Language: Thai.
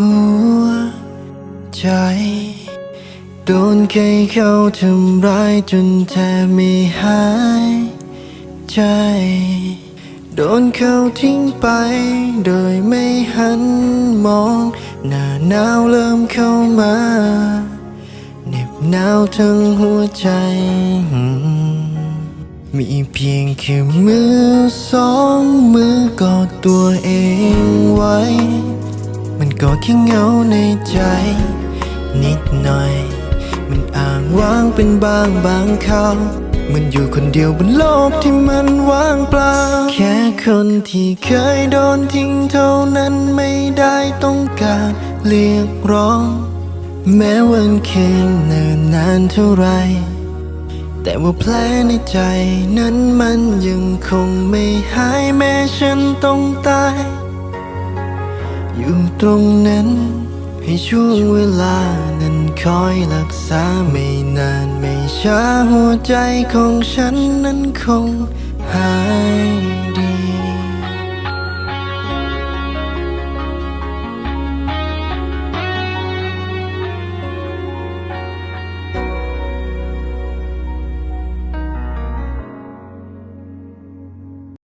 หัวใจ โดนใครเข้าทำร้ายจนแทบไม่หายใจ โดนเขาทิ้งไป โดยไม่หันมอง หน้าหนาวเริ่มเข้ามาเหน็บหนาวทั้งหัวใจ มีเพียงแค่มือสองมือกอดตัวเองไว้ มันก็แค่เหงาในใจ นิดหน่อย มันอ่างว่างเป็นบางบางคราวมันอยู่คนเดียวบนโลกที่มันว่างเปล่า แค่คนที่เคยโดนทิ้งเท่านั้นไม่ได้ต้องการเรียกร้อง แม้วันคืนเนิ่นนานเท่าไร แต่ว่าแผลในใจนั้นมันยังคงไม่หายแม้ฉันต้องตาย อยู่ตรงนั้น ให้ช่วงเวลานั้นคอยรักษาไม่นานไม่ช้าหัวใจของฉันนั้นคงหายดี